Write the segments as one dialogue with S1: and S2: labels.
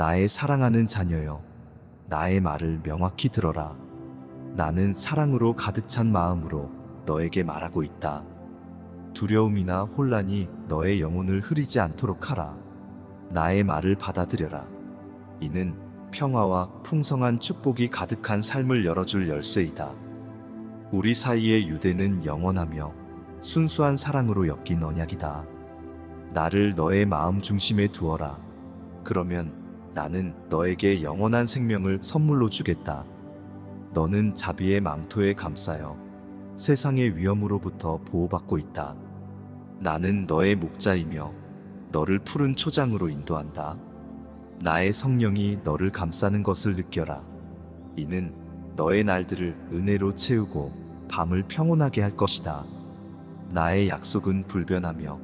S1: 나의 사랑하는 자녀여, 나의 말을 명확히 들어라. 나는 사랑으로 가득 찬 마음으로 너에게 말하고 있다. 두려움이나 혼란이 너의 영혼을 흐리지 않도록 하라. 나의 말을 받아들여라. 이는 평화와 풍성한 축복이 가득한 삶을 열어줄 열쇠이다. 우리 사이의 유대는 영원하며 순수한 사랑으로 엮인 언약이다. 나를 너의 마음 중심에 두어라. 그러면 나는 너에게 영원한 생명을 선물로 주겠다. 너는 자비의 망토에 감싸여 세상의 위험으로부터 보호받고 있다. 나는 너의 목자이며 너를 푸른 초장으로 인도한다. 나의 성령이 너를 감싸는 것을 느껴라. 이는 너의 날들을 은혜로 채우고 밤을 평온하게 할 것이다. 나의 약속은 불변하며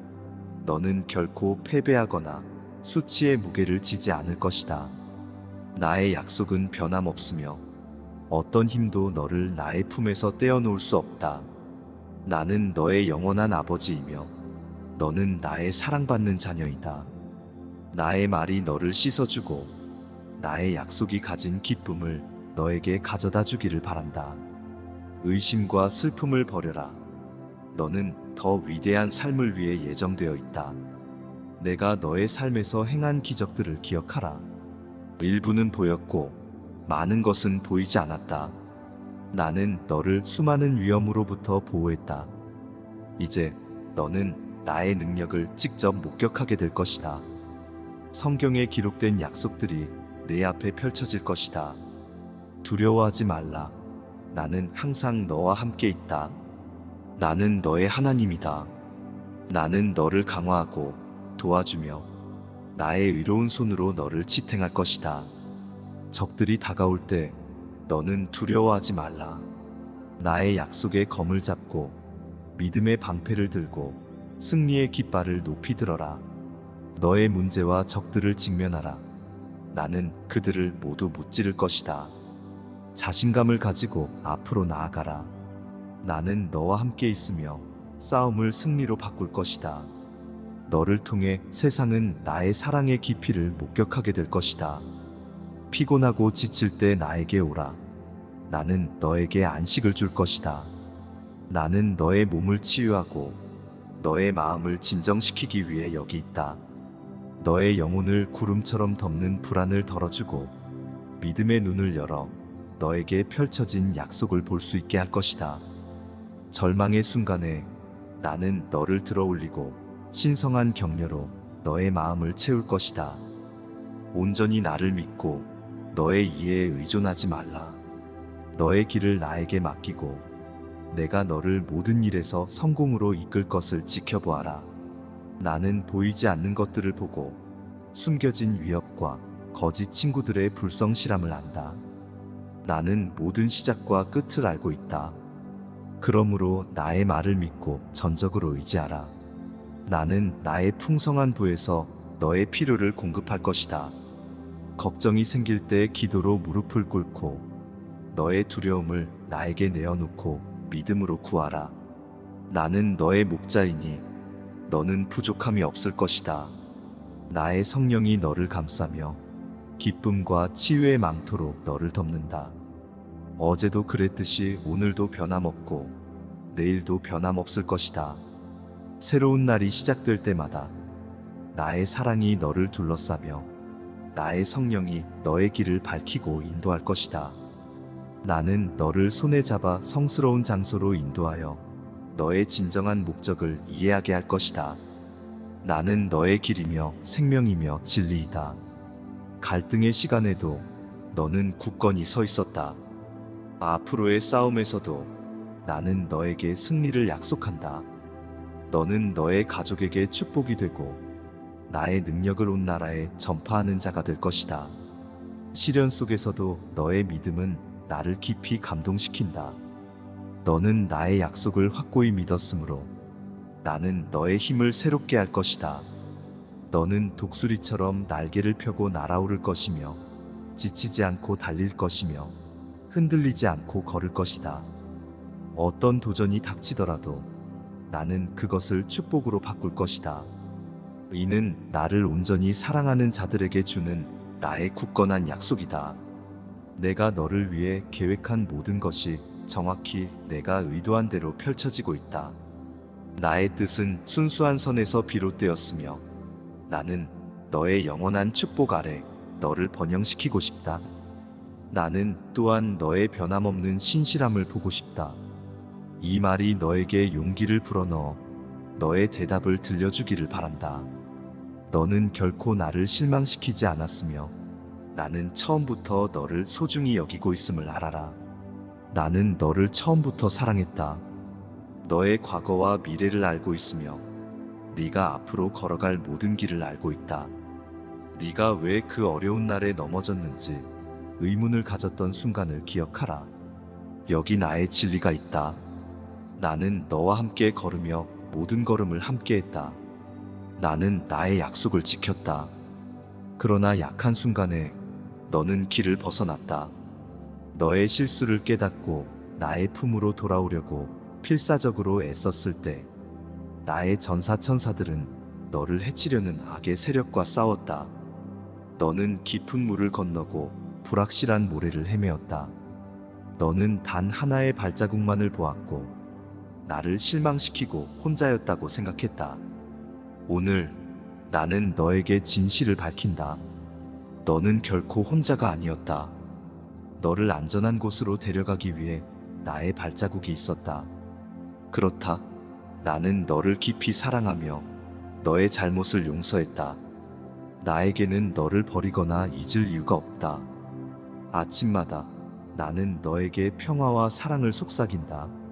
S1: 너는 결코 패배하거나 수치의 무게를 지지 않을 것이다. 나의 약속은 변함없으며 어떤 힘도 너를 나의 품에서 떼어놓을 수 없다. 나는 너의 영원한 아버지이며 너는 나의 사랑받는 자녀이다. 나의 말이 너를 씻어주고 나의 약속이 가진 기쁨을 너에게 가져다 주기를 바란다. 의심과 슬픔을 버려라. 너는 더 위대한 삶을 위해 예정되어 있다. 내가 너의 삶에서 행한 기적들을 기억하라. 일부는 보였고 많은 것은 보이지 않았다. 나는 너를 수많은 위험으로부터 보호했다. 이제 너는 나의 능력을 직접 목격하게 될 것이다. 성경에 기록된 약속들이 내 앞에 펼쳐질 것이다. 두려워하지 말라. 나는 항상 너와 함께 있다. 나는 너의 하나님이다. 나는 너를 강화하고 도와주며 나의 의로운 손으로 너를 지탱할 것이다. 적들이 다가올 때 너는 두려워하지 말라. 나의 약속의 검을 잡고 믿음의 방패를 들고 승리의 깃발을 높이 들어라. 너의 문제와 적들을 직면하라. 나는 그들을 모두 무찌를 것이다. 자신감을 가지고 앞으로 나아가라. 나는 너와 함께 있으며 싸움을 승리로 바꿀 것이다. 너를 통해 세상은 나의 사랑의 깊이를 목격하게 될 것이다. 피곤하고 지칠 때 나에게 오라. 나는 너에게 안식을 줄 것이다. 나는 너의 몸을 치유하고 너의 마음을 진정시키기 위해 여기 있다. 너의 영혼을 구름처럼 덮는 불안을 덜어주고 믿음의 눈을 열어 너에게 펼쳐진 약속을 볼 수 있게 할 것이다. 절망의 순간에 나는 너를 들어 올리고 신성한 격려로 너의 마음을 채울 것이다. 온전히 나를 믿고 너의 이해에 의존하지 말라. 너의 길을 나에게 맡기고 내가 너를 모든 일에서 성공으로 이끌 것을 지켜보아라. 나는 보이지 않는 것들을 보고 숨겨진 위협과 거짓 친구들의 불성실함을 안다. 나는 모든 시작과 끝을 알고 있다. 그러므로 나의 말을 믿고 전적으로 의지하라. 나는 나의 풍성한 부에서 너의 필요를 공급할 것이다. 걱정이 생길 때 기도로 무릎을 꿇고 너의 두려움을 나에게 내어놓고 믿음으로 구하라. 나는 너의 목자이니 너는 부족함이 없을 것이다. 나의 성령이 너를 감싸며 기쁨과 치유의 망토로 너를 덮는다. 어제도 그랬듯이 오늘도 변함없고 내일도 변함없을 것이다. 새로운 날이 시작될 때마다 나의 사랑이 너를 둘러싸며 나의 성령이 너의 길을 밝히고 인도할 것이다. 나는 너를 손에 잡아 성스러운 장소로 인도하여 너의 진정한 목적을 이해하게 할 것이다. 나는 너의 길이며 생명이며 진리이다. 갈등의 시간에도 너는 굳건히 서 있었다. 앞으로의 싸움에서도 나는 너에게 승리를 약속한다. 너는 너의 가족에게 축복이 되고 나의 능력을 온 나라에 전파하는 자가 될 것이다. 시련 속에서도 너의 믿음은 나를 깊이 감동시킨다. 너는 나의 약속을 확고히 믿었으므로 나는 너의 힘을 새롭게 할 것이다. 너는 독수리처럼 날개를 펴고 날아오를 것이며 지치지 않고 달릴 것이며 흔들리지 않고 걸을 것이다. 어떤 도전이 닥치더라도 나는 그것을 축복으로 바꿀 것이다. 이는 나를 온전히 사랑하는 자들에게 주는 나의 굳건한 약속이다. 내가 너를 위해 계획한 모든 것이 정확히 내가 의도한 대로 펼쳐지고 있다. 나의 뜻은 순수한 선에서 비롯되었으며 나는 너의 영원한 축복 아래 너를 번영시키고 싶다. 나는 또한 너의 변함없는 신실함을 보고 싶다. 이 말이 너에게 용기를 불어넣어 너의 대답을 들려주기를 바란다. 너는 결코 나를 실망시키지 않았으며 나는 처음부터 너를 소중히 여기고 있음을 알아라. 나는 너를 처음부터 사랑했다. 너의 과거와 미래를 알고 있으며 네가 앞으로 걸어갈 모든 길을 알고 있다. 네가 왜 그 어려운 날에 넘어졌는지 의문을 가졌던 순간을 기억하라. 여기 나의 진리가 있다. 나는 너와 함께 걸으며 모든 걸음을 함께 했다. 나는 나의 약속을 지켰다. 그러나 약한 순간에 너는 길을 벗어났다. 너의 실수를 깨닫고 나의 품으로 돌아오려고 필사적으로 애썼을 때 나의 전사 천사들은 너를 해치려는 악의 세력과 싸웠다. 너는 깊은 물을 건너고 불확실한 모래를 헤매었다. 너는 단 하나의 발자국만을 보았고 나를 실망시키고 혼자였다고 생각했다. 오늘 나는 너에게 진실을 밝힌다. 너는 결코 혼자가 아니었다. 너를 안전한 곳으로 데려가기 위해 나의 발자국이 있었다. 그렇다. 나는 너를 깊이 사랑하며 너의 잘못을 용서했다. 나에게는 너를 버리거나 잊을 이유가 없다. 아침마다 나는 너에게 평화와 사랑을 속삭인다.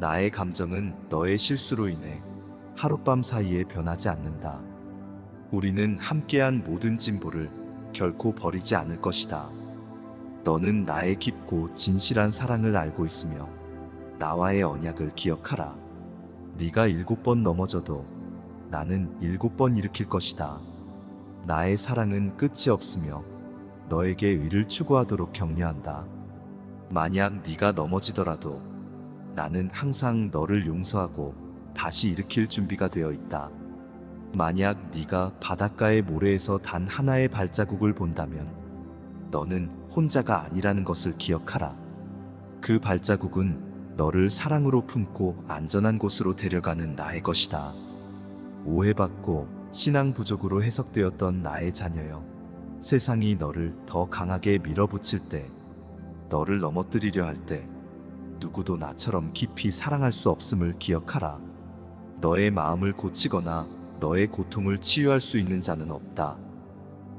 S1: 나의 감정은 너의 실수로 인해 하룻밤 사이에 변하지 않는다. 우리는 함께한 모든 진보를 결코 버리지 않을 것이다. 너는 나의 깊고 진실한 사랑을 알고 있으며 나와의 언약을 기억하라. 네가 일곱 번 넘어져도 나는 일곱 번 일으킬 것이다. 나의 사랑은 끝이 없으며 너에게 의를 추구하도록 격려한다. 만약 네가 넘어지더라도 나는 항상 너를 용서하고 다시 일으킬 준비가 되어 있다. 만약 네가 바닷가의 모래에서 단 하나의 발자국을 본다면 너는 혼자가 아니라는 것을 기억하라. 그 발자국은 너를 사랑으로 품고 안전한 곳으로 데려가는 나의 것이다. 오해받고 신앙 부족으로 해석되었던 나의 자녀여. 세상이 너를 더 강하게 밀어붙일 때, 너를 넘어뜨리려 할 때, 누구도 나처럼 깊이 사랑할 수 없음을 기억하라. 너의 마음을 고치거나 너의 고통을 치유할 수 있는 자는 없다.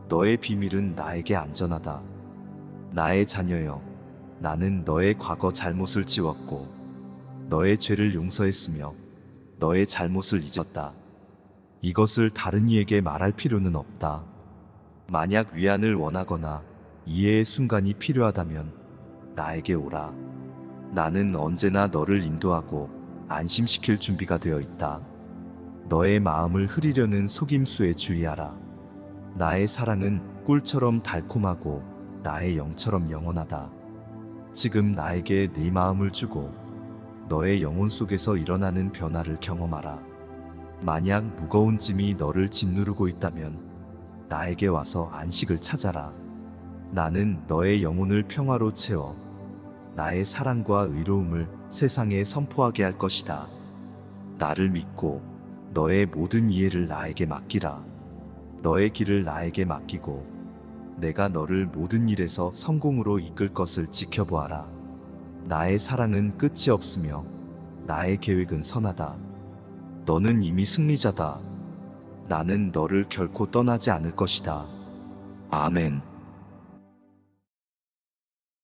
S1: 너의 비밀은 나에게 안전하다. 나의 자녀여, 나는 너의 과거 잘못을 지웠고, 너의 죄를 용서했으며, 너의 잘못을 잊었다. 이것을 다른 이에게 말할 필요는 없다. 만약 위안을 원하거나 이해의 순간이 필요하다면 나에게 오라. 나는 언제나 너를 인도하고 안심시킬 준비가 되어 있다. 너의 마음을 흐리려는 속임수에 주의하라. 나의 사랑은 꿀처럼 달콤하고 나의 영처럼 영원하다. 지금 나에게 네 마음을 주고 너의 영혼 속에서 일어나는 변화를 경험하라. 만약 무거운 짐이 너를 짓누르고 있다면 나에게 와서 안식을 찾아라. 나는 너의 영혼을 평화로 채워 나의 사랑과 의로움을 세상에 선포하게 할 것이다. 나를 믿고 너의 모든 이해를 나에게 맡기라. 너의 길을 나에게 맡기고 내가 너를 모든 일에서 성공으로 이끌 것을 지켜보아라. 나의 사랑은 끝이 없으며 나의 계획은 선하다. 너는 이미 승리자다. 나는 너를 결코 떠나지 않을 것이다. 아멘.